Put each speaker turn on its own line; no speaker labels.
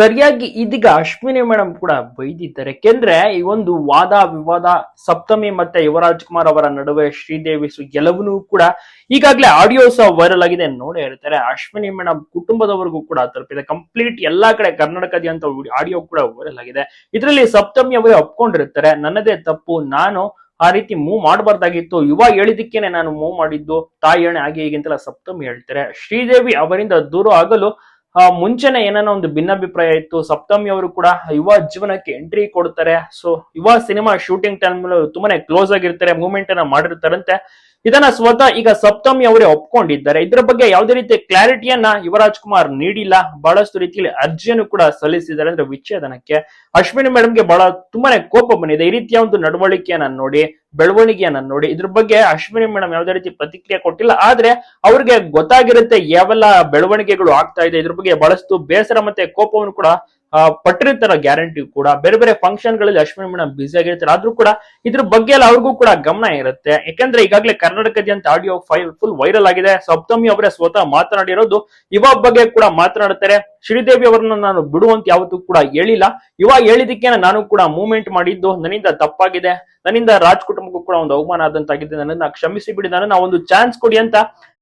ಸರಿಯಾಗಿ ಇದೀಗ ಅಶ್ವಿನಿ ಮೇಡಮ್ ಕೂಡ ಬೈದಿದ್ದಾರೆ. ಯಾಕೆಂದ್ರೆ ಈ ಒಂದು ವಾದ, ವಿವಾದ, ಸಪ್ತಮಿ ಮತ್ತೆ ಯುವರಾಜ್ ಕುಮಾರ್ ಅವರ ನಡುವೆ ಶ್ರೀದೇವಿ ಎಲ್ಲವನ್ನೂ ಕೂಡ ಈಗಾಗಲೇ ಆಡಿಯೋ ಸಹ ವೈರಲ್ ಆಗಿದೆ ನೋಡೇ ಇರ್ತಾರೆ ಅಶ್ವಿನಿ ಮೇಡಮ್ ಕುಟುಂಬದವರೆಗೂ ಕೂಡ ತಲುಪಿದೆ. ಕಂಪ್ಲೀಟ್ ಎಲ್ಲಾ ಕಡೆ ಕರ್ನಾಟಕದಂತ ಆಡಿಯೋ ಕೂಡ ವೈರಲ್ ಆಗಿದೆ. ಇದರಲ್ಲಿ ಸಪ್ತಮಿ ಅವರೇ ಒಪ್ಕೊಂಡಿರ್ತಾರೆ. ನನ್ನದೇ ತಪ್ಪು. ನಾನು ಆ ರೀತಿ ಮೂವ್ ಮಾಡಬಾರ್ದಾಗಿತ್ತು. ಯುವ ಹೇಳಿದಕ್ಕೇನೆ ನಾನು ಮೂವ್ ಮಾಡಿದ್ದು. ತಾಯಿ ಎಣೆ ಹಾಗೆ ಹೀಗೆ ಅಂತೆಲ್ಲ ಸಪ್ತಮಿ ಹೇಳ್ತಾರೆ. ಶ್ರೀದೇವಿ ಅವರಿಂದ ದೂರ ಆಗಲು ಮುಂಚೆನೆ ಏನಾನ ಒಂದು ಭಿನ್ನಾಭಿಪ್ರಾಯ ಇತ್ತು. ಸಪ್ತಮಿ ಅವರು ಕೂಡ ಯುವ ಜೀವನಕ್ಕೆ ಎಂಟ್ರಿ ಕೊಡ್ತಾರೆ. So Yuva cinema shooting time ತುಂಬಾನೇ ಕ್ಲೋಸ್ ಆಗಿರ್ತಾರೆ ಮೂವ್ಮೆಂಟ್ ಅನ್ನ ಮಾಡಿರ್ತಾರಂತೆ. ಇದನ್ನ ಸ್ವತಃ ಈಗ ಸಪ್ತಮಿ ಅವರೇ ಒಪ್ಕೊಂಡಿದ್ದಾರೆ. ಇದರ ಬಗ್ಗೆ ಯಾವುದೇ ರೀತಿಯ ಕ್ಲಾರಿಟಿಯನ್ನ ಯುವರಾಜ್ ಕುಮಾರ್ ನೀಡಿಲ್ಲ. ಬಹಳಷ್ಟು ರೀತಿಯಲ್ಲಿ ಅರ್ಜಿಯನ್ನು ಕೂಡ ಸಲ್ಲಿಸಿದ್ದಾರೆ. ಅಂದ್ರೆ ವಿಚ್ಛೇದನಕ್ಕೆ. ಅಶ್ವಿನಿ ಮೇಡಮ್ಗೆ ಬಹಳ ತುಂಬಾನೇ ಕೋಪ ಬಂದಿದೆ. ಈ ರೀತಿಯ ಒಂದು ನಡವಳಿಕೆಯನ್ನ ನೋಡಿ, ಬೆಳವಣಿಗೆಯನ್ನ ನೋಡಿ, ಇದ್ರ ಬಗ್ಗೆ ಅಶ್ವಿನಿ ಮೇಡಮ್ ಯಾವುದೇ ರೀತಿ ಪ್ರತಿಕ್ರಿಯೆ ಕೊಟ್ಟಿಲ್ಲ. ಆದ್ರೆ ಅವ್ರಿಗೆ ಗೊತ್ತಾಗಿರುತ್ತೆ ಯಾವೆಲ್ಲ ಬೆಳವಣಿಗೆಗಳು ಆಗ್ತಾ ಇದೆ. ಇದ್ರ ಬಗ್ಗೆ ಬಹಳಷ್ಟು ಬೇಸರ ಮತ್ತೆ ಕೋಪವನ್ನು ಕೂಡ ಪಟ್ಟಿರ್ತಾರ ಗ್ಯಾರಂಟಿ ಕೂಡ, ಬೇರೆ ಬೇರೆ ಫಂಕ್ಷನ್ಗಳಲ್ಲಿ ಅಶ್ವಿನಿ ಮೇಡಮ್ ಬ್ಯುಸಿ ಆಗಿರ್ತಾರೆ. ಆದ್ರೂ ಕೂಡ ಇದ್ರ ಬಗ್ಗೆ ಎಲ್ಲ ಅವ್ರಿಗೂ ಕೂಡ ಗಮನ ಇರುತ್ತೆ. ಯಾಕಂದ್ರೆ ಈಗಾಗಲೇ ಕರ್ನಾಟಕದಂತ ಆಡಿಯೋ ಫೈಲ್ ಫುಲ್ ವೈರಲ್ ಆಗಿದೆ. ಸಪ್ತಮಿ ಅವರೇ ಸ್ವತಃ ಮಾತನಾಡಿರೋದು. ಇವ ಬಗ್ಗೆ ಕೂಡ ಮಾತನಾಡ್ತಾರೆ. ಶ್ರೀದೇವಿ ಅವರನ್ನ ನಾನು ಬಿಡುವಂತ ಯಾವತ್ತೂ ಕೂಡ ಹೇಳಿಲ್ಲ. ಇವಾಗ ಹೇಳಿದಕ್ಕೆ ನಾನು ಕೂಡ ಮೂವ್ಮೆಂಟ್ ಮಾಡಿದ್ದು. ನನ್ನಿಂದ ತಪ್ಪಾಗಿದೆ. ನನ್ನಿಂದ ರಾಜ್ ಕುಟುಂಬಕ್ಕೂ ಕೂಡ ಒಂದು ಅವಮಾನ ಆದಂತಾಗಿದೆ. ನನ್ನನ್ನ ಕ್ಷಮಿಸಿ ಬಿಡಿ. ನನ್ನ ಒಂದು ಚಾನ್ಸ್ ಕೊಡಿ ಅಂತ